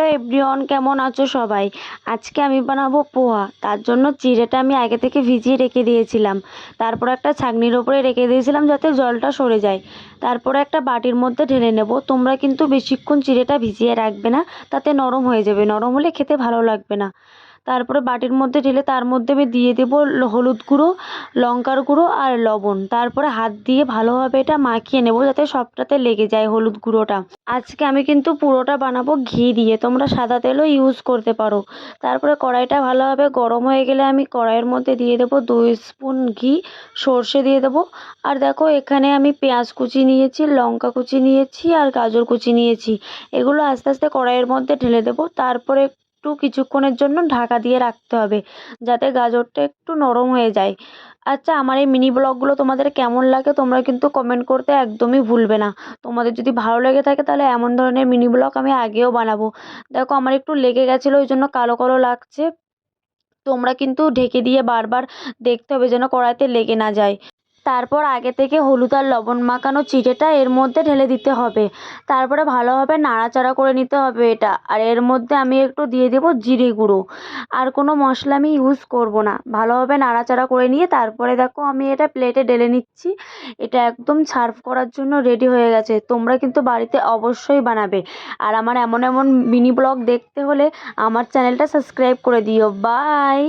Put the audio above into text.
Hello everyone, কেমন আছো সবাই? আজকে আমি বানাবো পোহা। তার জন্য চিড়েটা আমি আগে থেকে ভিজিয়ে রেখে দিয়েছিলাম। তারপর একটা ছাঁকনির ওপরে রেখে দিয়েছিলাম যাতে জলটা সরে যায়। তারপরে একটা বাটির মধ্যে ঢেলে নেব। তোমরা কিন্তু বেশিক্ষণ চিড়েটা ভিজিয়ে রাখবে না, তাতে নরম হয়ে যাবে। নরম হলে খেতে ভালো লাগবে না। তারপরে বাটির মধ্যে ঢেলে তার মধ্যে আমি দিয়ে দেবো হলুদ গুঁড়ো, লঙ্কার গুঁড়ো আর লবণ। তারপরে হাত দিয়ে ভালোভাবে এটা মাখিয়ে নেব যাতে সবটাতে লেগে যায় হলুদ গুঁড়োটা। আজকে আমি কিন্তু পুরোটা বানাবো ঘি দিয়ে। তোমরা সাদা তেলও ইউজ করতে পারো। তারপরে কড়াইটা ভালোভাবে গরম হয়ে গেলে আমি কড়াইয়ের মধ্যে দিয়ে দেবো দুই স্পুন ঘি, সর্ষে দিয়ে দেবো। আর দেখো এখানে আমি পেঁয়াজ কুচি নিয়েছি, লঙ্কা কুচি নিয়েছি আর গাজর কুচি নিয়েছি। এগুলো আস্তে আস্তে কড়াইয়ের মধ্যে ঢেলে দেবো। তারপরে একটু কিছুক্ষণের জন্য ঢাকা দিয়ে রাখতে হবে, যাতে গাজরটা একটু নরম হয়ে যায়। আচ্ছা আমার এই মিনি ব্লগগুলো তোমাদের কেমন লাগে তোমরা কিন্তু কমেন্ট করতে একদমই ভুলবে না। তোমাদের যদি ভালো লেগে থাকে তাহলে এমন ধরনের মিনি ব্লগ আমি আগেও বানাবো। দেখো, আমার একটু লেগে গেছিল, ওই জন্য কালো কালো লাগছে। তোমরা কিন্তু ঢেকে দিয়ে বারবার দেখতে হবে যেন কড়াইতে লেগে না যায়। তারপর আগে থেকে হলুদ আর লবণ মাখানো চিড়েটা এর মধ্যে ঢেলে দিতে হবে। তারপরে ভালোভাবে নাড়াচাড়া করে নিতে হবে এটা। আর এর মধ্যে আমি একটু দিয়ে দেবো জিরে গুঁড়ো। আর কোনো মশলা আমি ইউজ করব না। ভালোভাবে নাড়াচাড়া করে নিয়ে তারপরে দেখো আমি এটা প্লেটে ঢেলে নিচ্ছি। এটা একদম সার্ভ করার জন্য রেডি হয়ে গেছে। তোমরা কিন্তু বাড়িতে অবশ্যই বানাবে। আর আমার এমন এমন মিনি ব্লগ দেখতে হলে আমার চ্যানেলটা সাবস্ক্রাইব করে দিও। বাই